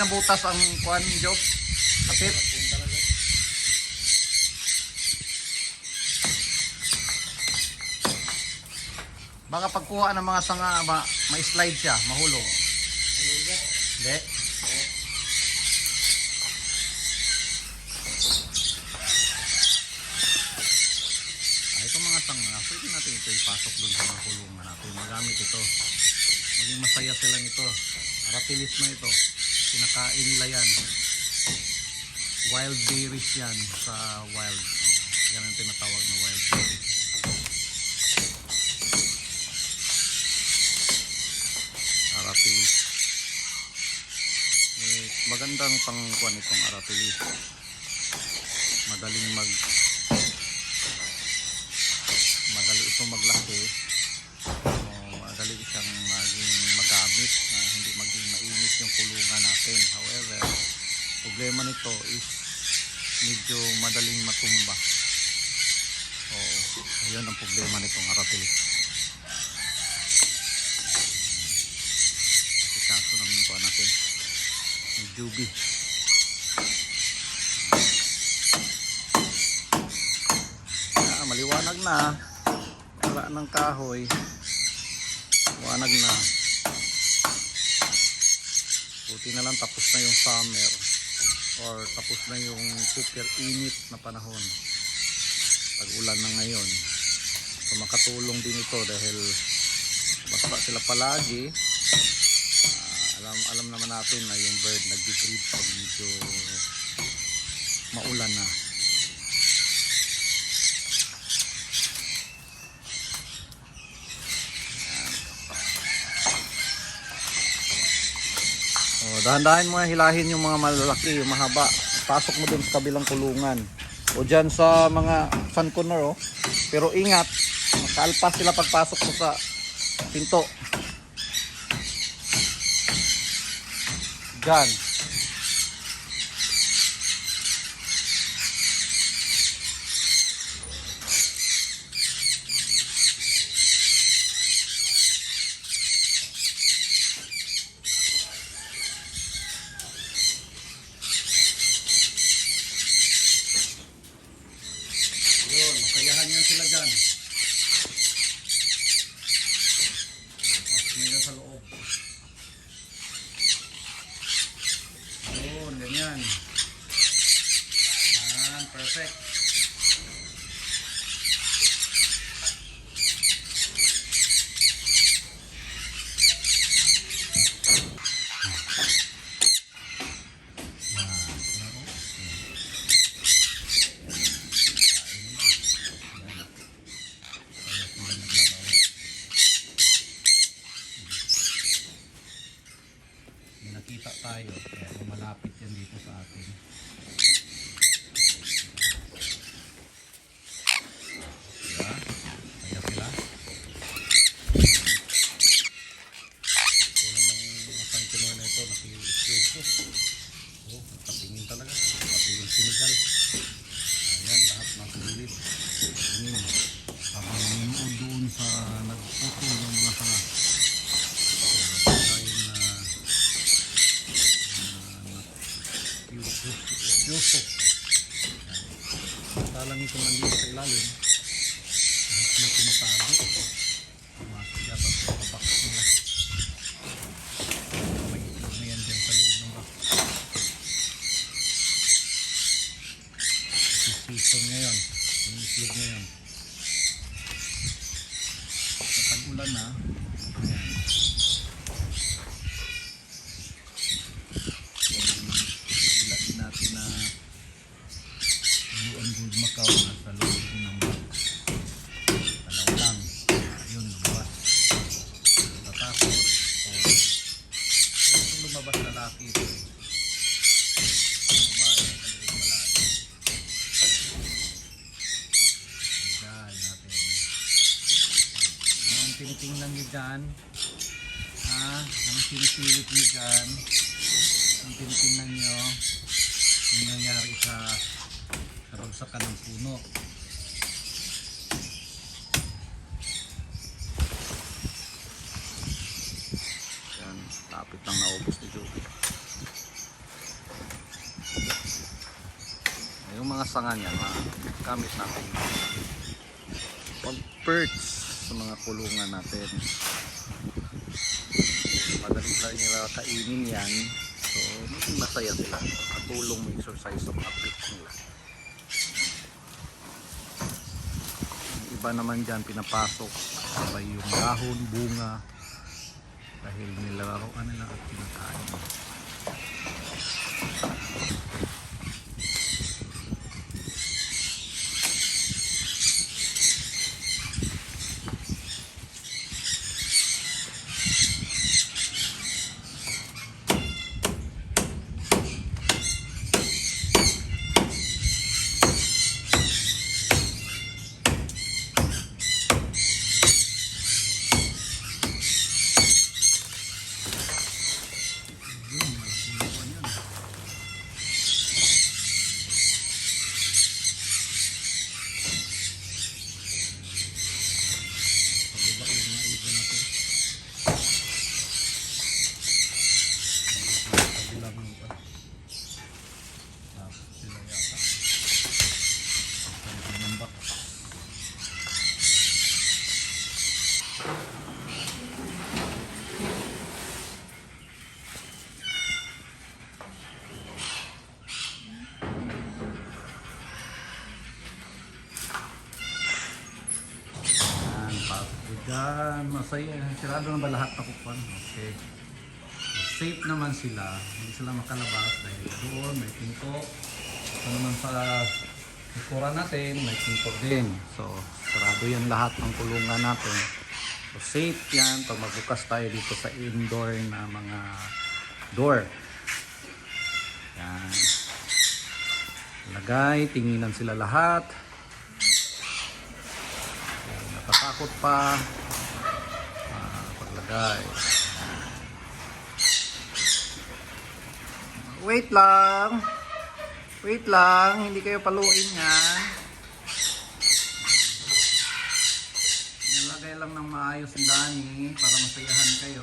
Buti, eh, hindi nabutas ang kuan job. Kapit. Baka pagkuha ng mga sanga, ma, may slide siya, mahulog. Hindi. Ah, itong mga sanga, pwede natin ito ipasok dun sa mga kulungan natin. Magamit ito. Maging masaya sila nito. Aratilis na ito. Kinakain nila yan. Wild berries yan sa wild. Oh, yan ang tinatawag na wild berries. Aratilis. Eh, magandang pangkuan itong aratilis. Madaling mag madali itong maglaki o madali siyang maging magamit na hindi maging mainit yung kulungan natin. However problema nito is medyo madaling matumba. Oo ayun ang problema nitong kasi kaso ng kuha natin yung jubi ah, maliwanag na. Wala ng kahoy. Wanag na buti na lang tapos na yung summer or tapos na yung super init na panahon. Pag ulan na ngayon. So makatulong din ito dahil basta sila palagi ah, alam alam naman natin na yung bird nagdi-breed pag medyo maulan na dahan-dahan mo hilahin yung mga malalaki, yung mahaba. Pasok mo dun sa kabilang kulungan. O dyan sa mga sun corner, oh. Pero ingat, makaalpas sila pagpasok mo sa pinto. Dyan. Yun, masayahan yan sila dyan. Pasok mo yan sa loob. Yun, ganyan. Yan, Mm. Sanga niyan, gamit natin pag-perch sa mga kulungan natin. Madali lang nila kainin yan. So, maging masaya sila. Katulong mo exercise sa mga pets nila. Iba naman dyan, pinapasok sabay yung dahon, bunga. Dahil nilaroan nila at kinakain. Yun, malaking laban yan. Pababa yung mga ibon natin. Kabilang yung pa. Tapos sila yata. Pagkalit ng box. Yan, pasok dyan. Masaya. Sirado na ba kupan? Okay. Safe naman sila. Hindi sila makalabas dahil doon may pinto. Ito naman sa likuran natin, may pinto din. So, sarado yan lahat ng kulungan natin. So, safe yan pag magbukas tayo dito sa indoor na mga door. Yan. Lagay, tinginan sila lahat. Natatakot pa. Paglagay. Wait lang. Wait lang, hindi kayo paluin yan. Nilagay lang ng maayos ang dani para masayahan kayo.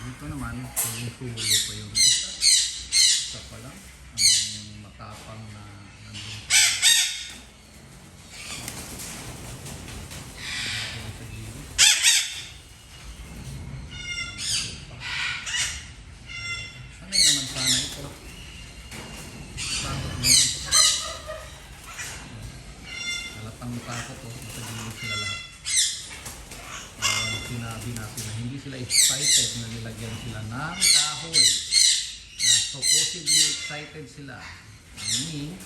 Dito naman, sumusulo pa yung sila. Meaning,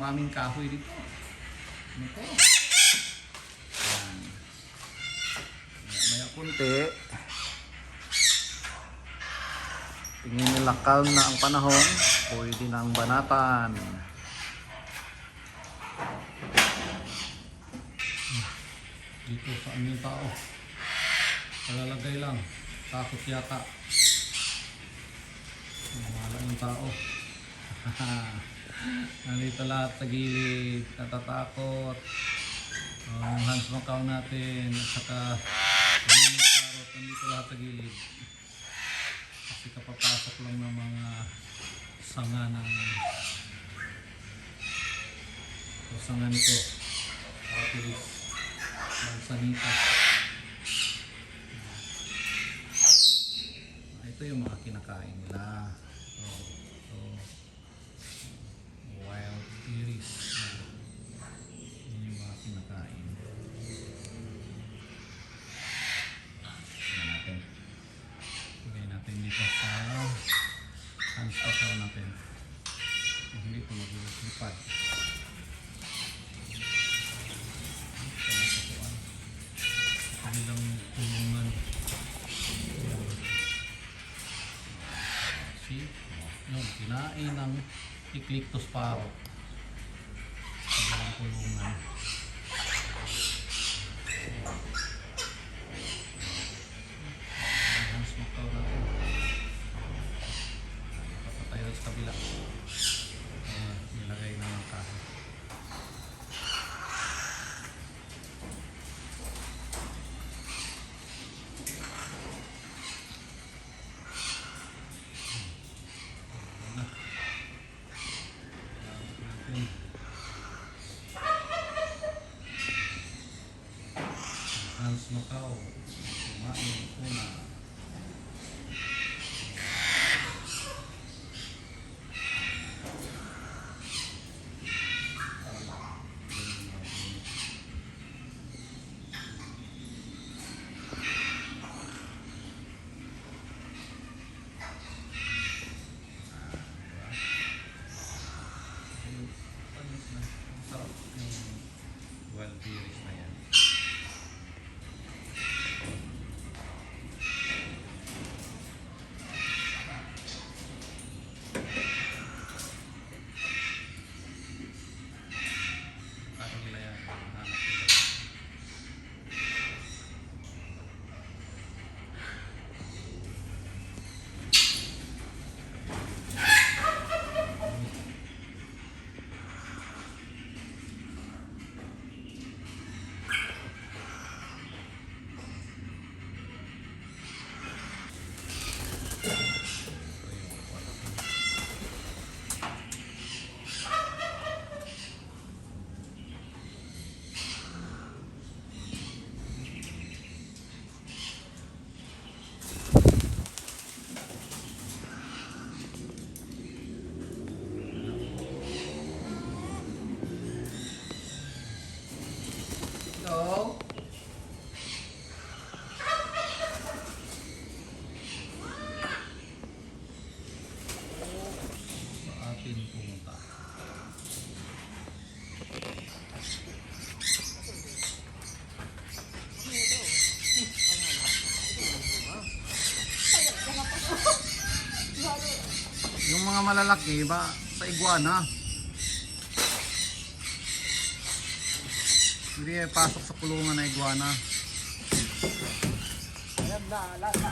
maraming kahoy dito? Ano to? Yan. Maya, kunti. Tingin nila calm na ang panahon. Pwede ang banatan. Dito sa aming tao. Palalagay lang. Takot yata. Mahala yung tao. Nandito lahat sa gilid. Natatakot. Oh, yung hands macao natin. At saka yung karot. Nandito lahat sa gilid. Kasi kapapasok lang ng mga sanga ng o sanga nito. Arteries. Mansanita. Ah, Ito yung mga kinakain nila. So, so ito maglipad. Kanilang tulungan. See? Yung kinain ng Eclictus parrot. malaki ba sa iguana. Hindi pasok sa kulungan na iguana. Ayan na lahat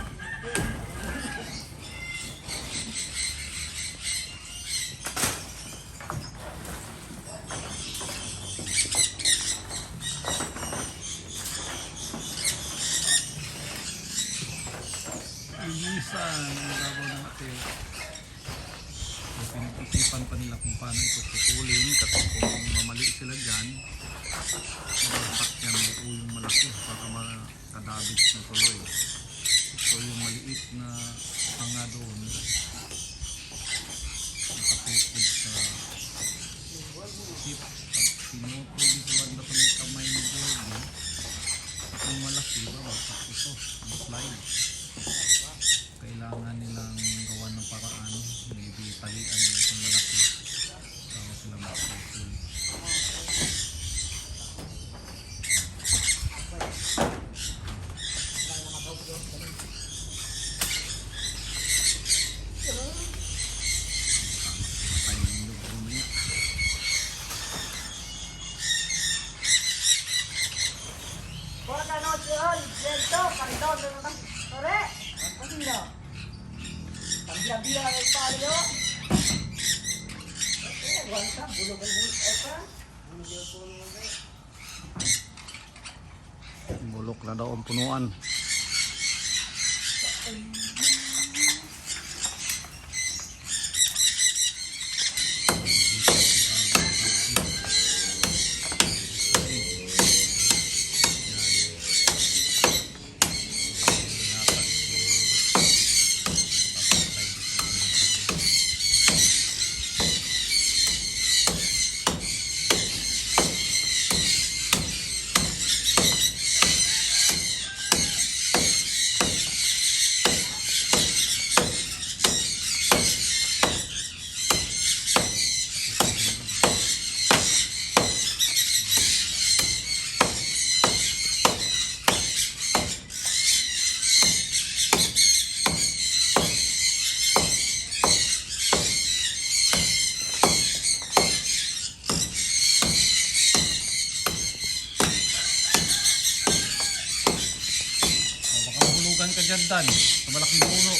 dyan, Dan. Sa malaking puno.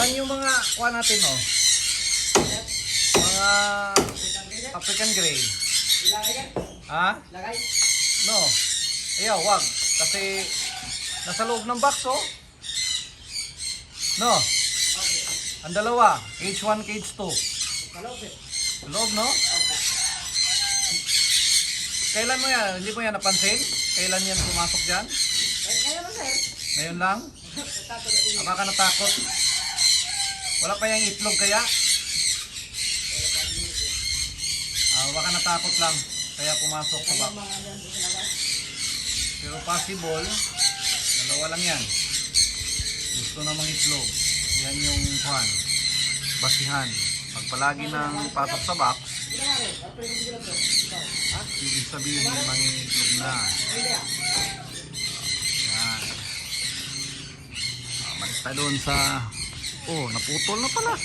Yan yung mga kuha natin, oh. Mga African Grey. Ilagay yan. Ha? Lagay. No. Ayaw, wag. Kasi nasa loob ng box, oh. No. Okay. Ang dalawa. Cage 1, cage 2. Kalopit. Sa loob, no? Okay. Kailan mo yan? Hindi mo yan napansin? Kailan yan pumasok dyan? Kaya mo, sir. Ngayon lang? Nagtato na din. Ama ka natakot? Wala pa yung itlog kaya? Ah, baka natakot lang. Kaya pumasok sa box. Pero possible, dalawa lang yan. Gusto namang itlog. Yan yung kwan. Basihan. Pag palagi nang pasok sa box, ibig sabihin may itlog na. Yan. Ah, Malis doon sa... Oh, naputol na pala.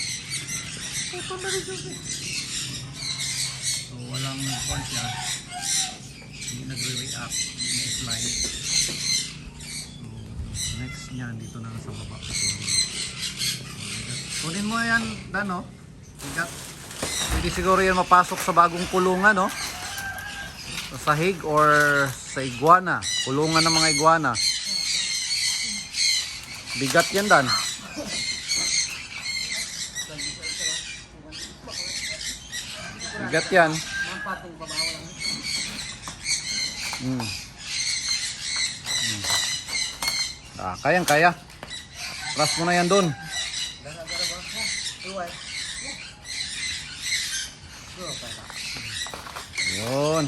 Putol na rin siya. Walang kwan siya. Hindi nagre-react. Hindi na-slide. So, next niyan, dito na sa baba. Kunin mo yan, Dan, no? Bigat. Hindi siguro yan mapasok sa bagong kulungan, no? Sa sahig or sa iguana. Kulungan ng mga iguana. Bigat yan, Dan. Bigat yan. Mga patong babawa lang. Mm. Mm. Ah, kayang kaya. Ras mo na yan doon. Yun.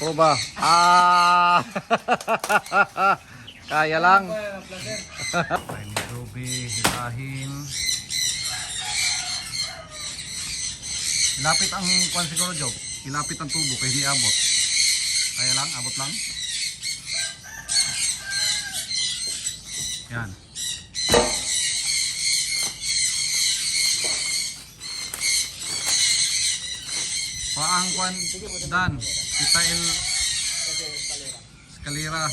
Po ba? Ah! kaya lang. Placer. Time Ruby, hilahin. Ilapit ang kwan siguro, Job. Ilapit ang tubo kaya hindi abot. Kaya lang, abot lang. Yan. Paang kwan, Dan. Kasi palera. Escalera.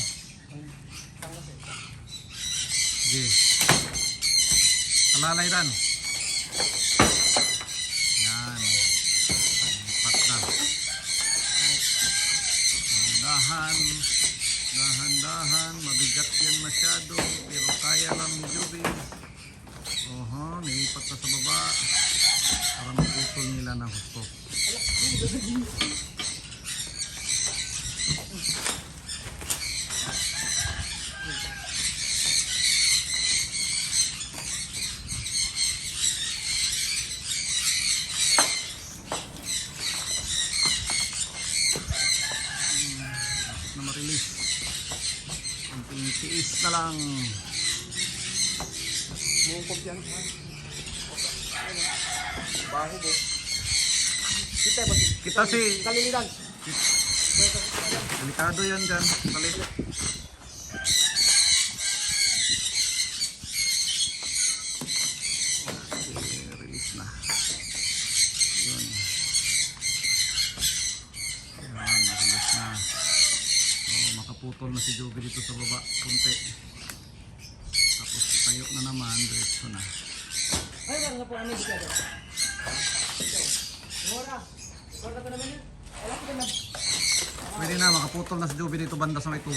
Sige. Alalay dan. Yan. Lipat na. Dahan. Dahan-dahan. Mabigat yan masyado. Pero kaya lang ni Juby. Oho, nilipat na sa baba. Para maputol nila ng gusto. na ma-release. Kunting tiis na lang. Mungkop yan. ha? Baho bo. Kita ba si? Kita si, Kalilidan. delikado yan dyan. Balik. Okay, release na. Yun. Yan, release na. So, makaputol na si Joby dito sa baba. Kunti. Tapos tayo na naman. Diretso na. Ay, wala na po ano dito. Wala. Wala pa naman yun. Wala pa naman. Pwede na, makaputol na si Joby dito banda sa may tubo.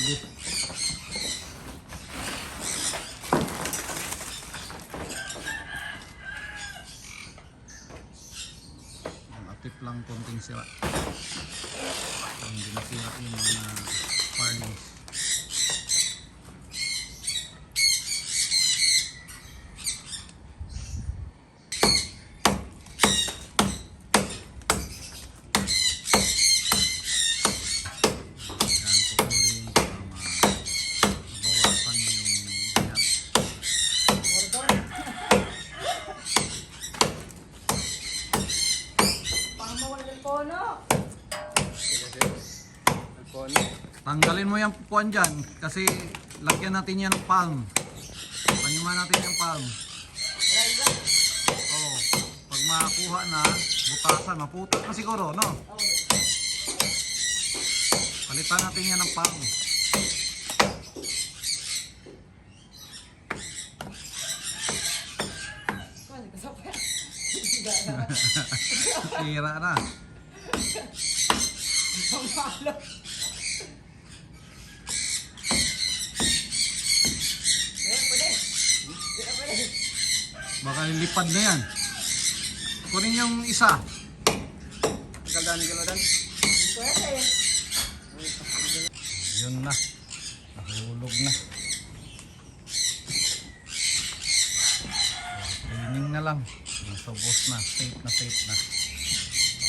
Ang atip lang konting sira. Hindi nasira yung mga farnings. Yan, pupulin para mabawasan yung bigat. Pamawal ng tono. Pupuan dyan kasi lagyan natin yan ng palm. Panyuma natin yung palm. Oo. Pag makakuha na, butasan, maputot na siguro, no? Palitan natin yan ng palm. Sira na. Pamalo. Eh, pwede. Pwede, pwede. Lilipad na yan. Kunin yung isa. Kagani ka dan. Pwede. Yun na. Nahulog na. Cleaning na lang. Nasubos na. Safe na safe na.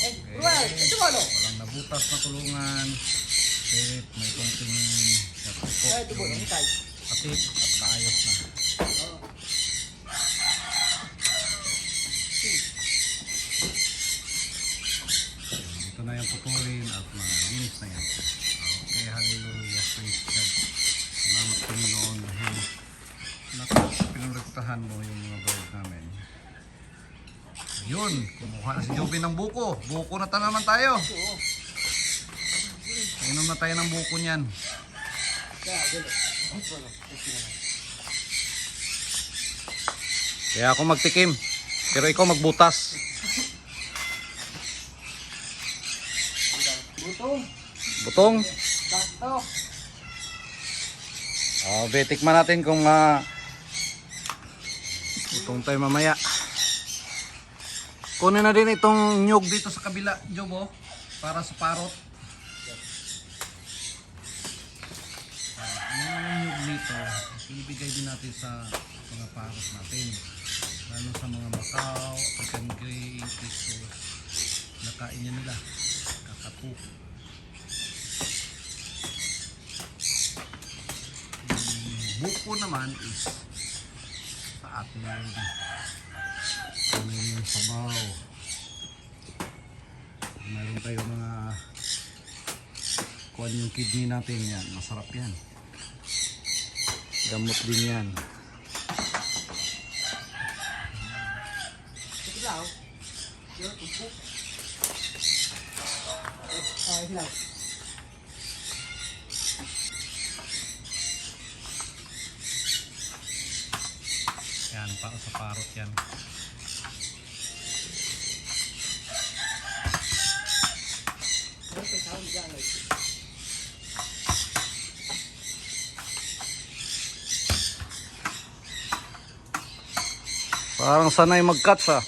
Eh, mo, no? Walang nabutas na kulungan. Safe. May konting Eh, ito mo, katipot. yung tay. Katip at kaayos na. Ito na yung putulin at malinis na yan. Okay, hallelujah. Praise God. Salamat Panginoon dahil nakapinuriktahan mo yung mga bird namin. Yun, kumuha na si Joby ng buko. Buko na naman tayo. Inom na tayo ng buko niyan. Kaya, ako magtikim. Pero ikaw magbutas. Butong. Butong. Dakto. Oh, betikman natin kung uh, butong tayo mamaya. Kunin na din itong nyug dito sa kabila, Jobo, para sa parot. Ah, Yung nyug dito, ibigay din natin sa mga parot natin. Lalo sa mga Macau, African Grey, Pisos. Nakain niya nila. Kakapu. buko naman is sa ating sabaw. Meron tayo mga kuhan yung kidney natin yan masarap yan. Gamot din yan. Ah, ito lang. yan para sa parot yan Ano ito, tawag dyan, like. Parang sanay mag-cuts ah